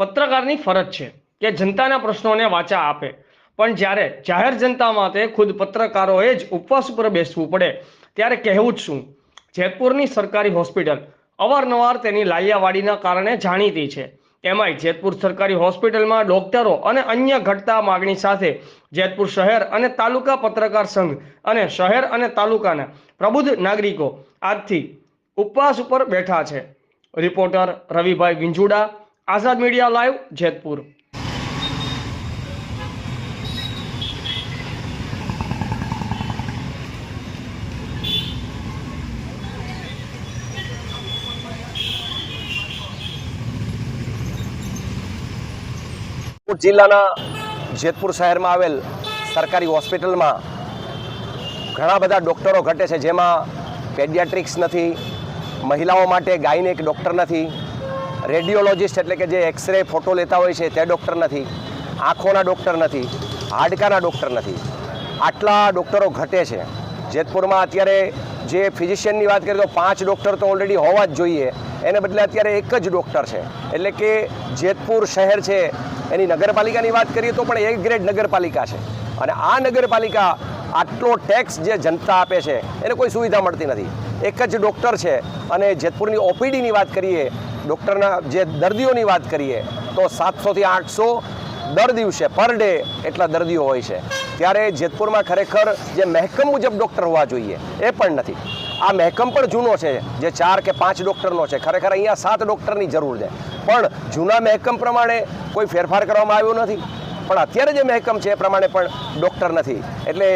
પત્રકારની ફરજ છે કે જનતાના પ્રશ્નોને વાચા આપે. પણ જ્યારે જાહેર જનતા માટે ખુદ પત્રકારોએ જ ઉપવાસ ઉપર બેસવું પડે, ત્યારે કહેવું જ શું? જેતપુરની સરકારી હોસ્પિટલ અવારનવાર તેની લાલિયાવાડીના કારણે જાણીતી છે. એમાંય જેતપુર સરકારી હોસ્પિટલમાં ડોક્ટરો અને અન્ય ઘટતા માગણી સાથે જેતપુર શહેર અને તાલુકા પત્રકાર સંઘ અને શહેર અને તાલુકાના પ્રબુદ્ધ નાગરિકો આજથી ઉપવાસ ઉપર બેઠા છે. Reporter Ravibhai Vinjuda Azad media live Jetpur. જિલ્લાના જેતપુર શહેરમાં આવેલ સરકારી હોસ્પિટલમાં ઘણા બધા ડૉક્ટરો ઘટે છે જેમાં પેડિયાટ્રિક્સ નથી, મહિલાઓ માટે ગાયનેક ડૉક્ટર નથી રેડિયોલોજિસ્ટ એટલે કે જે એક્સરે ફોટો લેતા હોય છે, તે ડૉક્ટર નથી. આંખોના ડૉક્ટર નથી. હાડકાના ડૉક્ટર નથી. આટલા ડૉક્ટરો ઘટે છે. જેતપુરમાં અત્યારે જે ફિઝિશિયનની વાત કરીએ તો પાંચ ડૉક્ટર તો ઓલરેડી હોવા જ જોઈએ. એને બદલે અત્યારે એક જ ડૉક્ટર છે. એટલે કે જેતપુર શહેર છે, એની નગરપાલિકાની વાત કરીએ તો પણ એક ગ્રેડ નગરપાલિકા છે. અને આ નગરપાલિકા આટલો ટેક્સ જે જનતા આપે છે, એને કોઈ સુવિધા મળતી નથી. એક જ ડૉક્ટર છે. અને જેતપુરની ઓપીડીની વાત કરીએ ડૉક્ટરના જે દર્દીઓની વાત કરીએ, તો સાતસોથી આઠસો દર દિવસે, પર ડે એટલા દર્દીઓ હોય છે. ત્યારે જેતપુરમાં ખરેખર જે મહેકમ મુજબ ડૉક્ટર હોવા જોઈએ, એ પણ નથી. આ મહેકમ પણ જૂનો છે, જે ચાર કે પાંચ ડૉક્ટરનો છે. ખરેખર અહીંયા સાત ડૉક્ટરની જરૂર છે. પણ જૂના મહેકમ પ્રમાણે કોઈ ફેરફાર કરવામાં આવ્યો નથી? પણ અત્યારે જે મહેકમ છે એ પ્રમાણે પણ ડૉક્ટર નથી. એટલે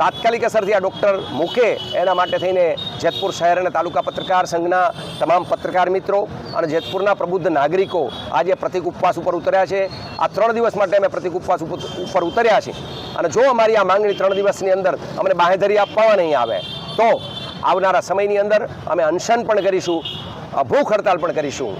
તાત્કાલિક અસરથી આ ડૉક્ટર મૂકે એના માટે થઈને જેતપુર શહેર અને તાલુકા પત્રકાર સંઘના તમામ પત્રકાર મિત્રો અને જેતપુરના પ્રબુદ્ધ નાગરિકો આજે પ્રતિક ઉપવાસ ઉપર ઉતર્યા છે. આ ત્રણ દિવસ માટે અમે પ્રતિક ઉપવાસ ઉપર ઉતર્યા છે. અને જો અમારી આ માંગણી ત્રણ દિવસની અંદર અમને બાહેધરી આપવામાં નહીં આવે, તો આવનારા સમયની અંદર અમે અનશન પણ કરીશું ભૂખ હડતાલ પણ કરીશું.